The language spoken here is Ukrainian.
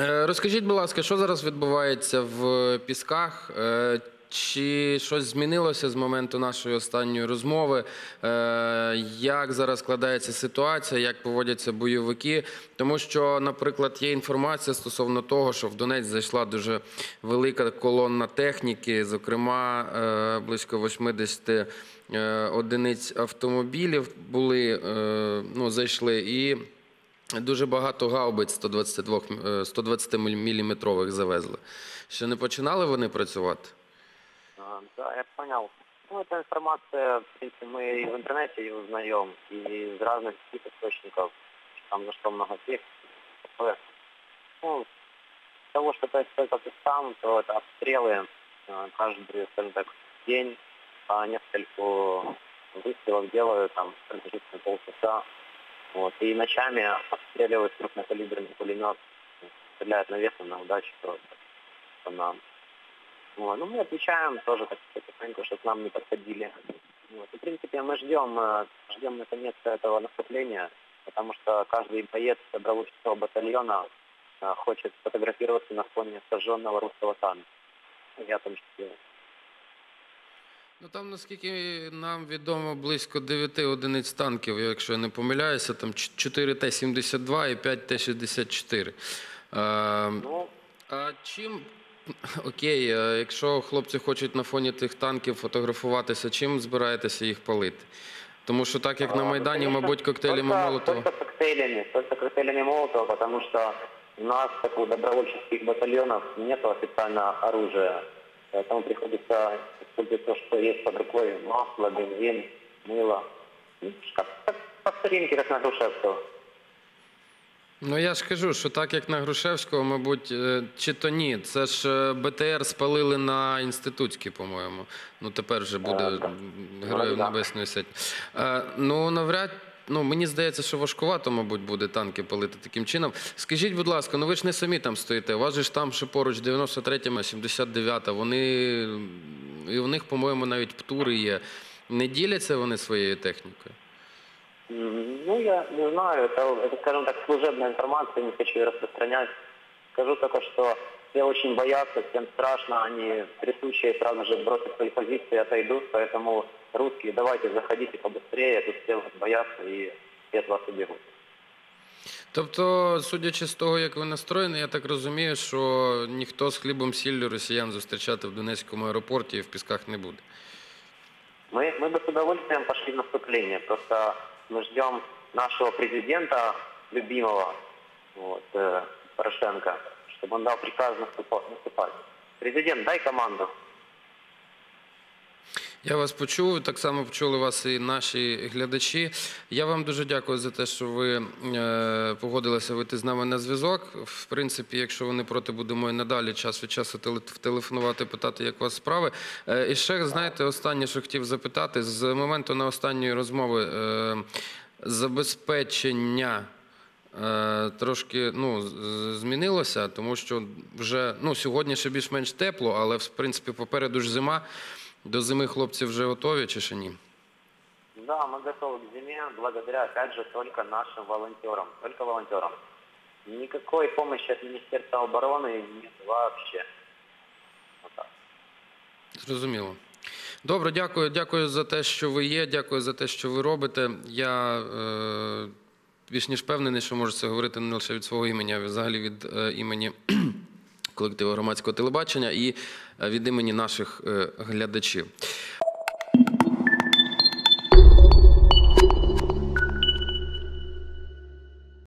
Е, Розкажіть, будь ласка, що зараз відбувається в Пісках? Е, Чи щось змінилося з моменту нашої останньої розмови? Е, Як зараз складається ситуація, як поводяться бойовики? Тому що, наприклад, є інформація стосовно того, що в Донець зайшла дуже велика колонна техніки, зокрема близько 80 е, одиниць автомобілів були, ну, зайшли і. Дуже багато гаубиць 122, е, 120 мм завезли. Ще не починали вони працювати? А, Да, я понял. Ну, эта информация, в принципе, мы и в интернете ее узнаем, и из разных каких источников, там за что много техники. Ну, с того, что происходит там, то это обстрелы э, каждый, скажем так, день по нескольку выстрелов делают, там, приблизительно полчаса. Вот. И ночами обстреливают крупнокалиберный пулемет, стреляют навесно на удачу, то по нам. Вот. Ну, мы отвечаем тоже так потихоньку, чтобы к нам не подходили. Вот. И, в принципе, мы ждем, э, ждем наконец-то этого наступления, потому что каждый боец добровольческого батальона э, хочет сфотографироваться на фоне сожженного русского танка. Я в том числе. Ну там, наскільки нам відомо, близько 9 одиниць танків, якщо я не помиляюся, там 4 Т-72 і 5 Т-64. Е, Ну, А чим окей, е, якщо хлопці хочуть на фоні тих танків фотографуватися, чим збираєтеся їх палити? Тому що так як на ну, Майдані, конечно, мабуть, коктейлями только- Молотова. Только коктейлями, только коктейлями Молотова, потому что у нас, как у добровольческих батальонов, нет официально оружия. Поэтому приходится использовать то, что есть под рукой. Масло, бензин, мыло. Ну, Как, как по старинке, как на Грушевского. Ну я ж кажу, що так як на Грушевського, мабуть, е, чи то ні. Це ж е, БТР спалили на інститутській, по-моєму. Ну тепер вже буде Е, Героїв. Небесної Сотні. Е, Ну навряд. Ну, мені здається, що важкувато, мабуть, буде танки палити таким чином. Скажіть, будь ласка, ну ви ж не самі там стоїте. У вас же ж там ще поруч 93-ма, 79-та. Вони і у них, по-моєму, навіть птури є. Не діляться вони своєю технікою? Ну, я не знаю, это, скажем так, служебная информация, не хочу ее распространять. Скажу только, что все очень боятся, всем страшно, они при случае сразу же бросят свои позиции и отойдут, поэтому русские, давайте заходите побыстрее, тут все вас боятся и все от вас убегут. Тобто, судячи з того, як ви настроєні, я так розумію, що ніхто з хлібом сіллю росіян зустрічати в Донецькому аеропорті і в Пісках не буде. Мы, мы бы с удовольствием пошли в наступление, просто мы ждем нашего президента любимого, вот, э, Порошенко, чтобы он дал приказ наступа- наступать. Президент, дай команду. Я вас почув, так само почули вас і наші глядачі. Я вам дуже дякую за те, що ви е, погодилися вийти з нами на зв'язок. В принципі, якщо ви не проти, будемо і надалі час від часу теле- телефонувати, питати, як у вас справи. Е, і ще, знаєте, останнє, що хотів запитати, з моменту на останньої розмови е, забезпечення. Е, Трошки ну, з- змінилося, тому що вже ну, сьогодні ще більш-менш тепло, але в принципі попереду ж зима. До зими хлопці вже готові чи ще ні? Да, мы готовы к зиме благодаря, опять же, только нашим волонтерам, только волонтерам. Никакой помощи от Министерства обороны нет вообще. Вот так. Зрозуміло. Добре, дякую. Дякую за те, що ви є. Дякую за те, що ви робите. Я е, більш ніж впевнений, що можу це говорити не лише від свого імені, а взагалі від е, імені колективу громадського телебачення і е, від імені наших е, глядачів.